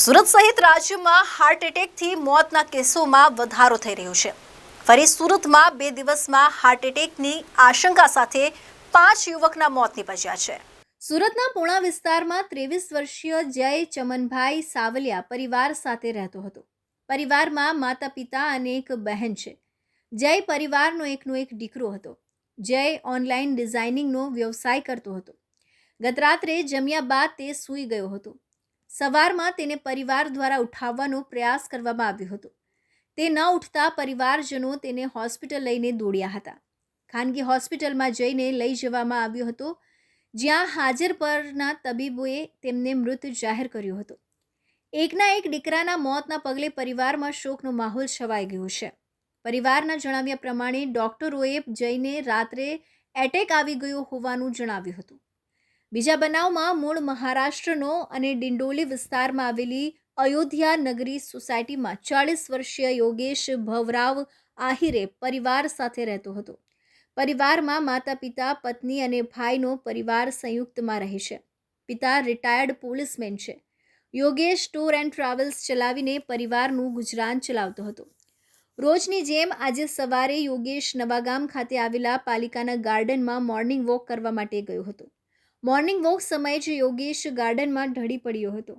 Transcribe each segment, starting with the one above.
સુરત સહિત રાજ્યમાં હાર્ટ એટેકથી મોતના કેસોમાં વધારો થઈ રહ્યો છે. ફરી સુરતમાં બે દિવસમાં હાર્ટ એટેકની આશંકા સાથે પાંચ યુવકના મોત નીપજ્યા છે. સુરતના પૂણા વિસ્તારમાં ત્રેવીસ વર્ષીય જય ચમનભાઈ સાવલિયા પરિવાર સાથે રહેતો હતો. પરિવારમાં માતા પિતા અને એક બહેન છે. જય પરિવારનો એકનો એક દીકરો હતો. જય ઓનલાઈન ડિઝાઇનિંગનો વ્યવસાય કરતો હતો. ગત રાત્રે જમ્યા બાદ તે સૂઈ ગયો હતો. સવારમાં તેને પરિવાર દ્વારા ઉઠાવવાનો પ્રયાસ કરવામાં આવ્યો હતો. તે ન ઉઠતા પરિવારજનો તેને હોસ્પિટલ લઈને દોડ્યા હતા. ખાનગી હોસ્પિટલમાં જઈને લઈ જવામાં આવ્યો હતો, જ્યાં હાજર પરના તબીબોએ તેમને મૃત જાહેર કર્યો હતો. એકના એક દીકરાના મોતના પગલે પરિવારમાં શોકનો માહોલ છવાઈ ગયો છે. પરિવારના જણાવ્યા પ્રમાણે ડોક્ટરોએ જઈને રાત્રે એટેક આવી ગયો હોવાનું જણાવ્યું હતું. બીજા બનાવમાં મૂળ મહારાષ્ટ્રનો અને ડિંડોલી વિસ્તારમાં આવેલી અયોધ્યા નગરી સોસાયટીમાં ચાળીસ વર્ષીય યોગેશ ભવરાવ આહિરે પરિવાર સાથે રહેતો હતો. પરિવારમાં માતા પિતા પત્ની અને ભાઈનો પરિવાર સંયુક્તમાં રહે છે. પિતા રિટાયર્ડ પોલીસમેન છે. યોગેશ ટૂર એન્ડ ટ્રાવેલ્સ ચલાવીને પરિવારનું ગુજરાન ચલાવતો હતો. રોજની જેમ આજે સવારે યોગેશ નવાગામ ખાતે આવેલા પાલિકાના ગાર્ડનમાં મોર્નિંગ વોક કરવા માટે ગયો હતો. મોર્નિંગ વોક સમયે જ યોગેશ ગાર્ડનમાં ઢળી પડ્યો હતો.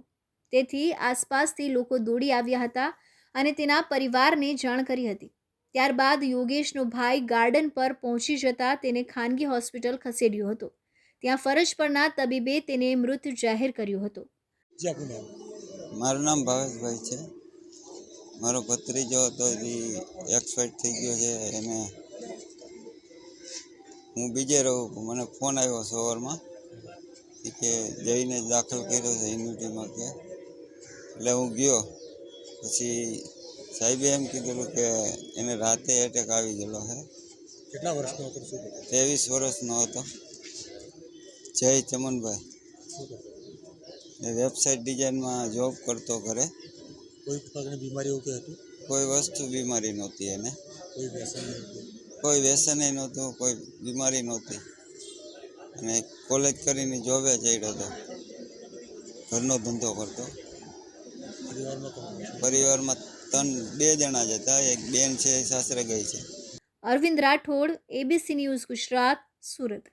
તેથી આસપાસથી લોકો દોડી આવ્યા હતા અને તેના પરિવારને જાણ કરી હતી. ત્યારબાદ યોગેશનો ભાઈ ગાર્ડન પર પહોંચી જતા તેને ખાનગી હોસ્પિટલ ખસેડ્યો હતો. ત્યાં ફરજ પરના તબીબે તેને મૃત જાહેર કર્યો હતો. મારું નામ ભાવેશભાઈ છે. મારો ભત્રીજો હતો એ એક્સપાયર થઈ ગયો છે એને હું બીજે રહું. મને ફોન આવ્યો સવારમાં. કે જઈને દાખલ કર્યો છે યુનિટીમાં કે. એટલે હું ગયો. પછી સાહેબે એમ કીધેલું કે એને રાતે એટેક આવી ગયેલો છે કેટલા વર્ષનો હતો શું ત્રેવીસ વર્ષનો હતો. જય ચમનભાઈ. એ વેબસાઇટ ડિઝાઇનમાં જોબ કરતો ઘરે. કોઈ પ્રકારની બીમારી એવું હતું કોઈ વસ્તુ બીમારી નહોતી એને. કોઈ વ્યસન કોઈ વ્યસન નહોતું કોઈ બીમારી નહોતી. અને કોલેજ કરીને જોબે ચડ્યો હતો ઘરનો ધંધો કરતો. પરિવારમાં ત્રણ બે જણા જ હતા. એક બેન છે સાસરે ગઈ છે. Arvind Rathod ABC news Gujarat Surat.